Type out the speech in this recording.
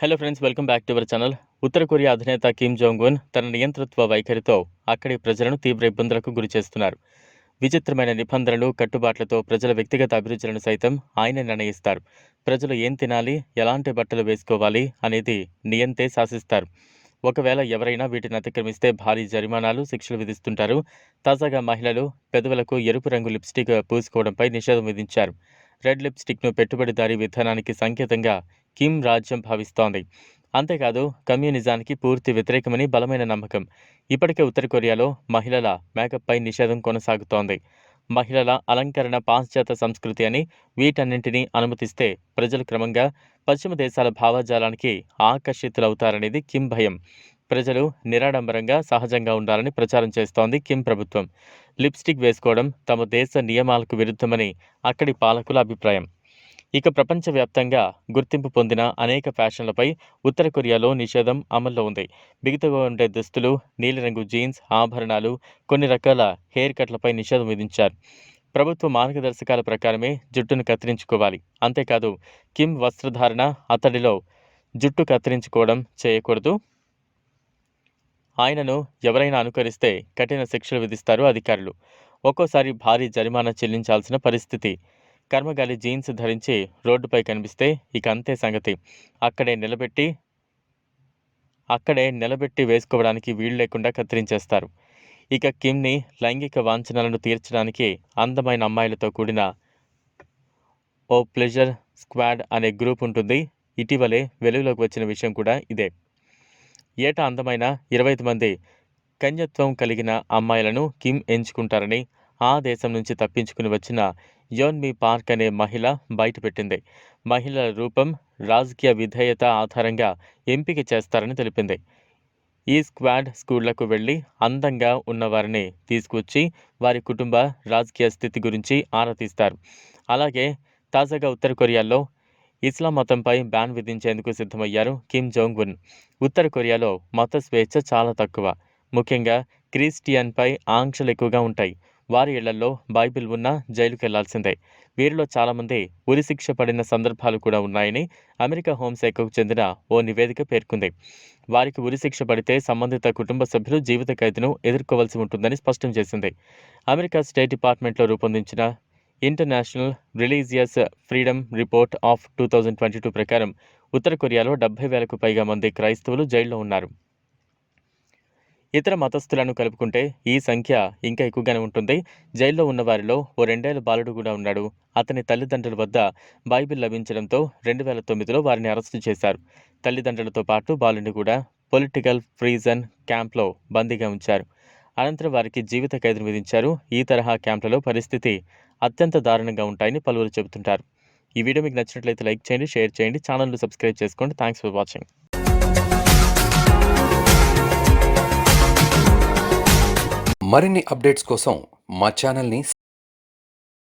Hello friends welcome back to our channel Uttara Korea అధినేత Kim Jong Un తన నియంతృత్వ వైఖరితో అక్కడి ప్రజలను తీవ్ర ఇబ్బందులకు గురి చేస్తున్నారు. విచిత్రమైన నిబంధనలు కట్టుబాట్లతో ప్రజల వ్యక్తిగత అభిరుచులను సైతం ఆయన నిర్ణయిస్తారు. ప్రజలు ఏం తినాలి ఎలాంటి బట్టలు వేసుకోవాలి అనేది నియంతే శాసిస్తారు. ఒకవేళ ఎవరైనా వీటిని అతిక్రమిస్తే భారీ జరిమానాలు శిక్షలు విధిస్తుంటారు. తాజాగా మహిళలు పెదవులకు ఎరుపు రంగు లిప్స్టిక్ పూసుకోవడంపై నిషేధం విధించారు. రెడ్ లిప్స్టిక్ను పెట్టుబడిదారీ విధానానికి సంకేతంగా కిమ్ రాజ్యం భావిస్తోంది. అంతేకాదు కమ్యూనిజానికి పూర్తి వ్యతిరేకమని బలమైన నమ్మకం. ఇప్పటికే ఉత్తర కొరియాలో మహిళల మేకప్పై నిషేధం కొనసాగుతోంది. మహిళల అలంకరణ పాశ్చాత్య సంస్కృతి అని వీటన్నింటినీ అనుమతిస్తే ప్రజలు క్రమంగా పశ్చిమ దేశాల భావజాలానికి ఆకర్షితులవుతారనేది కిమ్ భయం. ప్రజలు నిరాడంబరంగా సహజంగా ఉండాలని ప్రచారం చేస్తోంది కిమ్ ప్రభుత్వం. లిప్స్టిక్ వేసుకోవడం తమ దేశ నియమాలకు విరుద్ధమని అక్కడి పాలకుల అభిప్రాయం. ఇక ప్రపంచవ్యాప్తంగా గుర్తింపు పొందిన అనేక ఫ్యాషన్లపై ఉత్తర కొరియాలో నిషేధం అమల్లో ఉంది. బిగుతగా ఉండే దుస్తులు నీలిరంగు జీన్స్ ఆభరణాలు కొన్ని రకాల హెయిర్ కట్లపై నిషేధం విధించారు. ప్రభుత్వ మార్గదర్శకాల ప్రకారమే జుట్టును కత్తిరించుకోవాలి. అంతేకాదు కిమ్ వస్త్రధారణ అతడిలో జుట్టు కత్తిరించుకోవడం చేయకూడదు. ఆయనను ఎవరైనా అనుకరిస్తే కఠిన శిక్షలు విధిస్తారు అధికారులు. ఒక్కోసారి భారీ జరిమానా చెల్లించాల్సిన పరిస్థితి. కర్మగాలి జీన్స్ ధరించి రోడ్డుపై కనిపిస్తే ఇక అంతే సంగతి. అక్కడే నిలబెట్టి అక్కడే నిలబెట్టి వేసుకోవడానికి వీలు లేకుండా కత్తిరించేస్తారు. ఇక కిమ్ని లైంగిక వాంఛనలను తీర్చడానికి అందమైన అమ్మాయిలతో కూడిన ఓ ప్లెజర్ స్క్వాడ్ అనే గ్రూప్ ఉంటుంది. ఇటీవలే వెలుగులోకి వచ్చిన విషయం కూడా ఇదే. ఏటా అందమైన ఇరవై మంది కన్యత్వం కలిగిన అమ్మాయిలను కిమ్ ఎంచుకుంటారని ఆ దేశం నుంచి తప్పించుకుని వచ్చిన యోన్మి పార్క్ అనే మహిళ బయటపెట్టింది. మహిళల రూపం రాజకీయ విధేయత ఆధారంగా ఎంపిక చేస్తారని తెలిపింది. ఈ స్క్వాడ్ స్కూళ్ళకు వెళ్ళి అందంగా ఉన్నవారిని తీసుకొచ్చి వారి కుటుంబ రాజకీయ స్థితి గురించి ఆరా తీస్తారు. అలాగే తాజాగా ఉత్తర కొరియాలో ఇస్లాం మతంపై బ్యాన్ విధించేందుకు సిద్ధమయ్యారు కిమ్ జోంగ్ ఉన్ ఉత్తర కొరియాలో మత స్వేచ్ఛ చాలా తక్కువ. ముఖ్యంగా క్రిస్టియన్పై ఆంక్షలు ఎక్కువగా ఉంటాయి. వారి ఇళ్ళలో బైబిల్ ఉన్నా జైలుకు వెళ్ళాల్సిందే. వీరిలో చాలామంది ఉరిశిక్ష పడిన సందర్భాలు కూడా ఉన్నాయని అమెరికా హోంశాఖకు చెందిన ఓ నివేదిక పేర్కొంది. వారికి ఉరిశిక్ష పడితే సంబంధిత కుటుంబ సభ్యులు జీవిత ఖైదును ఎదుర్కోవాల్సి ఉంటుందని స్పష్టం చేసింది. అమెరికా స్టేట్ డిపార్ట్మెంట్లో రూపొందించిన international religious freedom report of two thousand twenty two ప్రకారం ఉత్తర కొరియాలో డెబ్బై వేలకు పైగా మంది క్రైస్తవులు జైల్లో ఉన్నారు. ఇతర మతస్థులను కలుపుకుంటే ఈ సంఖ్య ఇంకా ఎక్కువగానే ఉంటుంది. జైల్లో ఉన్న వారిలో ఓ రెండేళ్ళ బాలుడు కూడా ఉన్నాడు. అతని తల్లిదండ్రుల వద్ద బైబిల్ లభించడంతో రెండు వేల తొమ్మిదిలో వారిని అరెస్టు చేశారు. తల్లిదండ్రులతో పాటు బాలుని కూడా పొలిటికల్ ఫ్రీజన్ క్యాంప్లో బందీగా ఉంచారు. అనంతరం వారికి జీవిత ఖైదును విధించారు. ఈ తరహా క్యాంపులలో పరిస్థితి అత్యంత దారుణంగా ఉంటాయని పలువురు చెబుతుంటారు. ఈ వీడియో మీకు నచ్చినట్లయితే లైక్ చేయండి షేర్ చేయండి ఛానల్ను సబ్స్క్రైబ్ చేసుకోండి. Thanks for watching. మరిన్ని అప్డేట్స్ కోసం మా ఛానల్ని